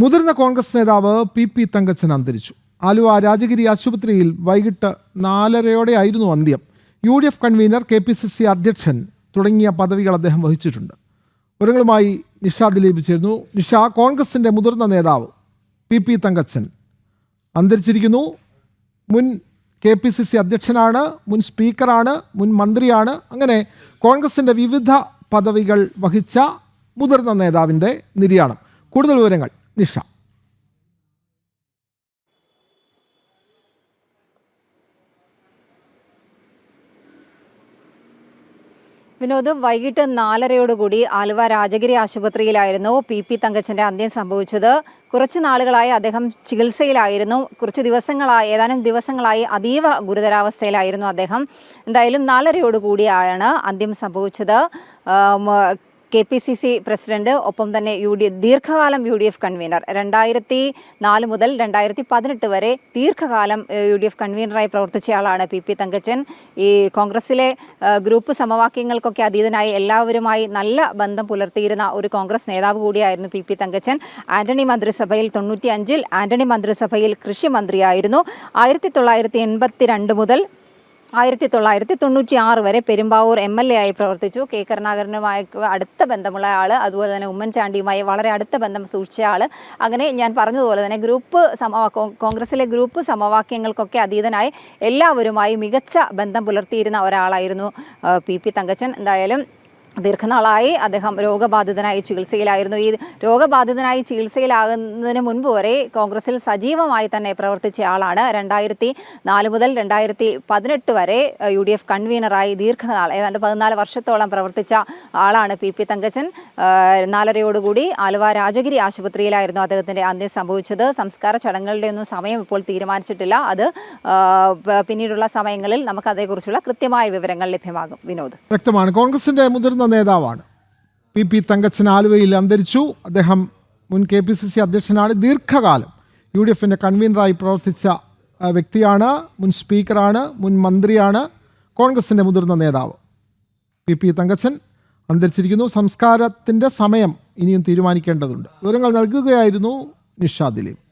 മുതിർന്ന കോൺഗ്രസ് നേതാവ് P P Thankachan അന്തരിച്ചു. ആലുവ രാജഗിരി ആശുപത്രിയിൽ വൈകിട്ട് നാലരയോടെയായിരുന്നു അന്ത്യം. U D F convener K P C C അധ്യക്ഷൻ തുടങ്ങിയ പദവികൾ അദ്ദേഹം വഹിച്ചിട്ടുണ്ട്. വിവരങ്ങളുമായി നിഷ ദിലീപ് ചേരുന്നു. നിഷ കോൺഗ്രസിന്റെ മുതിർന്ന നേതാവ് പി പി തങ്കച്ചൻ അന്തരിച്ചിരിക്കുന്നു. മുൻ കെ പി സി സി അധ്യക്ഷനാണ് മുൻ സ്പീക്കറാണ് മുൻ മന്ത്രിയാണ്. അങ്ങനെ കോൺഗ്രസിന്റെ വിവിധ പദവികൾ വഹിച്ച മുതിർന്ന നേതാവിന്റെ നിര്യാണം. കൂടുതൽ വിവരങ്ങൾ നിഷ. വിനോദ് വൈകിട്ട് നാലരയോടുകൂടി ആലുവ രാജഗിരി ആശുപത്രിയിലായിരുന്നു പി പി തങ്കച്ചന്റെ അന്ത്യം സംഭവിച്ചത്. കുറച്ച് നാളുകളായി അദ്ദേഹം ചികിത്സയിലായിരുന്നു. കുറച്ച് ദിവസങ്ങളായി ഏതാനും ദിവസങ്ങളായി അതീവ ഗുരുതരാവസ്ഥയിലായിരുന്നു അദ്ദേഹം. എന്തായാലും നാലരയോടുകൂടിയാണ് അന്ത്യം സംഭവിച്ചത്. K P C C president ഒപ്പം തന്നെ യു ഡി എഫ് ദീർഘകാലം യു ഡി എഫ് കൺവീനർ. രണ്ടായിരത്തി നാല് മുതൽ രണ്ടായിരത്തി പതിനെട്ട് വരെ ദീർഘകാലം യു ഡി എഫ് കൺവീനറായി പ്രവർത്തിച്ചയാളാണ് പി പി തങ്കച്ചൻ. ഈ കോൺഗ്രസിലെ ഗ്രൂപ്പ് സമവാക്യങ്ങൾക്കൊക്കെ അതീതനായി എല്ലാവരുമായി നല്ല ബന്ധം പുലർത്തിയിരുന്ന ഒരു കോൺഗ്രസ് നേതാവ് കൂടിയായിരുന്നു പി പി തങ്കച്ചൻ. ആന്റണി മന്ത്രിസഭയിൽ തൊണ്ണൂറ്റി അഞ്ചിൽ ആന്റണി മന്ത്രിസഭയിൽ കൃഷി മന്ത്രിയായിരുന്നു. ആയിരത്തി തൊള്ളായിരത്തി എൺപത്തി രണ്ട് മുതൽ ആയിരത്തി തൊള്ളായിരത്തി തൊണ്ണൂറ്റി ആറ് വരെ പെരുമ്പാവൂർ എം എൽ എ ആയി പ്രവർത്തിച്ചു. കെ. കരുണാകരനുമായി അടുത്ത ബന്ധമുള്ള ആൾ അതുപോലെ തന്നെ ഉമ്മൻചാണ്ടിയുമായി വളരെ അടുത്ത ബന്ധം സൂക്ഷിച്ച ആൾ അങ്ങനെ ഞാൻ പറഞ്ഞതുപോലെ തന്നെ ഗ്രൂപ്പ് കോൺഗ്രസിലെ ഗ്രൂപ്പ് സമവാക്യങ്ങൾക്കൊക്കെ അതീതനായി എല്ലാവരുമായി മികച്ച ബന്ധം പുലർത്തിയിരുന്ന ഒരാളായിരുന്നു പി. പി. തങ്കച്ചൻ. എന്തായാലും ദീർഘനാളായി അദ്ദേഹം രോഗബാധിതനായി ചികിത്സയിലായിരുന്നു. ഈ രോഗബാധിതനായി ചികിത്സയിലാകുന്നതിന് മുൻപ് വരെ കോൺഗ്രസിൽ സജീവമായി തന്നെ പ്രവർത്തിച്ച ആളാണ്. രണ്ടായിരത്തി നാല് മുതൽ രണ്ടായിരത്തി പതിനെട്ട് വരെ യു ഡി എഫ് കൺവീനറായി ദീർഘനാൾ ഏതാണ്ട് പതിനാല് വർഷത്തോളം പ്രവർത്തിച്ച ആളാണ് പി. പി. തങ്കച്ചൻ. നാലരയോടുകൂടി ആലുവ രാജഗിരി ആശുപത്രിയിലായിരുന്നു അദ്ദേഹത്തിന്റെ അന്ത്യം സംഭവിച്ചത്. സംസ്കാര ചടങ്ങുകളുടെ ഒന്നും സമയം ഇപ്പോൾ തീരുമാനിച്ചിട്ടില്ല. അത് പിന്നീടുള്ള സമയങ്ങളിൽ നമുക്ക് അതേക്കുറിച്ചുള്ള കൃത്യമായ വിവരങ്ങൾ ലഭ്യമാകും. വിനോദ്. വ്യക്തമാണ്. കോൺഗ്രസിന്റെ മുതിർന്ന നേതാവാണ്. പി പി തങ്കച്ചൻ ആലുവയിൽ അന്തരിച്ചു. അദ്ദേഹം മുൻ കെ പി സി സി അധ്യക്ഷനാണ്. ദീർഘകാലം യു ഡി എഫിന്റെ കൺവീനറായി പ്രവർത്തിച്ച വ്യക്തിയാണ് മുൻ സ്പീക്കറാണ് മുൻ മന്ത്രിയാണ് കോൺഗ്രസിന്റെ മുതിർന്ന നേതാവ് പി പി തങ്കച്ചൻ അന്തരിച്ചിരിക്കുന്നു. സംസ്കാരത്തിന്റെ സമയം ഇനിയും തീരുമാനിക്കേണ്ടതുണ്ട്. വിവരങ്ങൾ നൽകുകയായിരുന്നു നിഷ ദിലീപ്